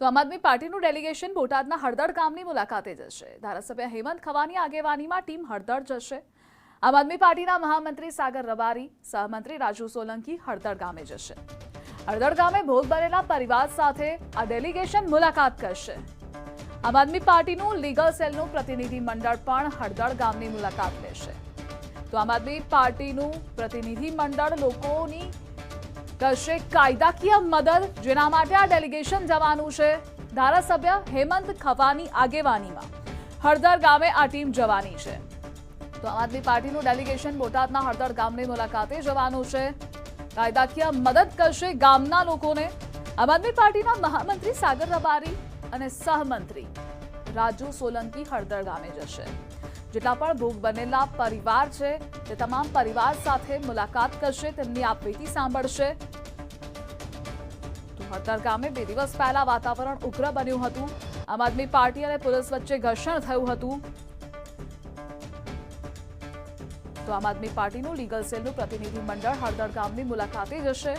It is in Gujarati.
તો આમ આદમી પાર્ટીનું ડેલિગેશન બોટાદના હળદળ ગામની મુલાકાતે જશે. ધારાસભ્ય હેમંત ખવાની આગેવાનીમાં ટીમ હળદળ જશે. આમ આદમી પાર્ટીના મહામંત્રી સાગર રબારી, સહમંત્રી રાજુ સોલંકી હળદળ ગામે જશે. હળદળ ગામે ભોગ બનેલા પરિવાર સાથે આ ડેલિગેશન મુલાકાત કરશે. આમ આદમી પાર્ટીનું લીગલ સેલનું પ્રતિનિધિ મંડળ પણ હળદળ ગામની મુલાકાત લેશે. તો આમ આદમી પાર્ટીનું પ્રતિનિધિ મંડળ લોકોની કરશે કાયદાકીય મદદ, જેના માટે આ ડેલિગેશન જવાનું છે. ધારાસભ્ય હેમંત ખવાની આગેવાનીમાં. હળદર ગામે આ ટીમ જવાની છે. તો આમ આદમી પાર્ટીનું ડેલિગેશન બોટાદના હળદર ગામની મુલાકાતે જવાનું છે. કાયદાકીય મદદ કરશે ગામના લોકોને. આમ આદમી પાર્ટીના મહામંત્રી સાગર રબારી અને સહમંત્રી રાજુ સોલંકી હળદર ગામે જશે. જેટલા પણ ભોગ બનેલા પરિવાર છે, તે તમામ પરિવાર સાથે મુલાકાત કરશે, તેમની આપવીતી સાંભળશે. હળદર ગામે બે દિવસ પહેલા વાતાવરણ ઉગ્ર બન્યું હતું. આમ આદમી પાર્ટી અને પોલીસ વચ્ચે ઘર્ષણ થયું હતું. તો આમ આદમી પાર્ટીનું લીગલ સેલનું પ્રતિનિધિ મંડળ હળદર ગામની મુલાકાતે જશે.